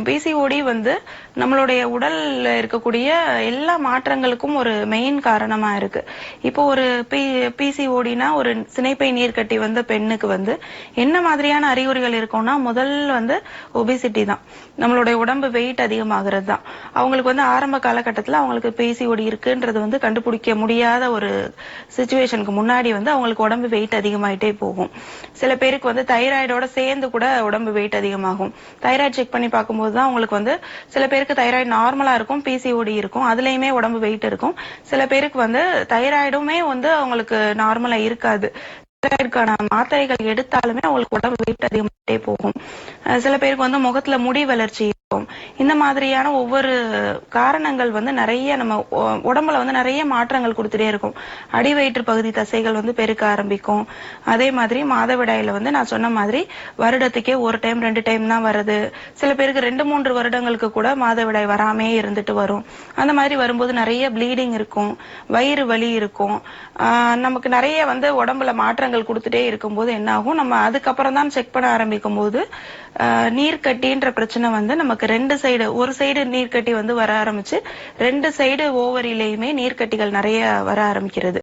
PCOD வந்து நம்மளுடைய உடல்ல இருக்கக்கூடிய எல்லா மாற்றங்களுக்கும் ஒரு மெயின் காரணமா இருக்கு. இப்போ ஒரு பி பிசிஓடினா ஒரு சினைப்பை நீர்க்கட்டி வந்த பெண்ணுக்கு வந்து என்ன மாதிரியான அறிகுறிகள் இருக்கும்னா முதல் வந்து ஒபிசிட்டி தான். நம்மளுடைய உடம்பு வெயிட் அதிகமாகிறது தான். அவங்களுக்கு வந்து ஆரம்ப காலகட்டத்தில் அவங்களுக்கு பிசிஓடி இருக்குன்றது வந்து கண்டுபிடிக்க முடியாத ஒரு சுச்சுவேஷனுக்கு முன்னாடி வந்து அவங்களுக்கு உடம்பு வெயிட் அதிகமாயிட்டே போகும். சில பேருக்கு வந்து தைராய்டோட சேர்ந்து கூட உடம்பு வெயிட் அதிகமாகும். தைராய்டு செக் பண்ணி பார்க்கும்போது தான் உங்களுக்கு வந்து சில பேருக்கு தைராய்டு நார்மலா இருக்கும் பிசிஓடி இருக்கும் அதுலயுமே உடம்பு வெயிட் இருக்கும். சில பேருக்கு வந்து தைராய்டுமே வந்து அவங்களுக்கு நார்மலா இருக்காது. தைராய்டுக்கான மாத்திரைகள் எடுத்தாலுமே அவங்களுக்கு உடம்பு வெயிட் அதிகமாகிட்டே போகும். அஹ் சில பேருக்கு வந்து முகத்துல முடி வளர்ச்சி இருக்கும். இந்த மாதிரியான ஒவ்வொரு காரணங்கள் வந்து நிறைய நம்ம உடம்புல வந்து நிறைய மாற்றங்கள் கொடுத்துட்டே இருக்கும். அடி வயிற்று பகுதி தசைகள் வந்து பெருக்க ஆரம்பிக்கும். அதே மாதிரி மாதவிடாயில வந்து நான் சொன்ன மாதிரி வருடத்துக்கே ஒரு டைம் ரெண்டு டைம் தான் வருது சில பேருக்கு ரெண்டு மூன்று வருடங்களுக்கு கூட மாதவிடாய் வராமே இருந்துட்டு வரும். அந்த மாதிரி வரும்போது நிறைய ப்ளீடிங் இருக்கும். வயிறு வலி இருக்கும். நமக்கு நிறைய வந்து உடம்புல மாற்றங்கள் கொடுத்துட்டே இருக்கும்போது என்ன ஆகும் நம்ம அதுக்கப்புறம் தான் செக் பண்ண ஆரம்பிக்கும் போது நீர்க்கட்டின்ற பிரச்சனை வந்து நமக்கு ரெண்டு சைடு ஒரு சைடு நீர்க்கட்டி வந்து வர ஆரம்பிச்சு ரெண்டு சைடு ஓவரிலையுமே நீர்க்கட்டிகள் நிறைய வர ஆரம்பிக்கிறது.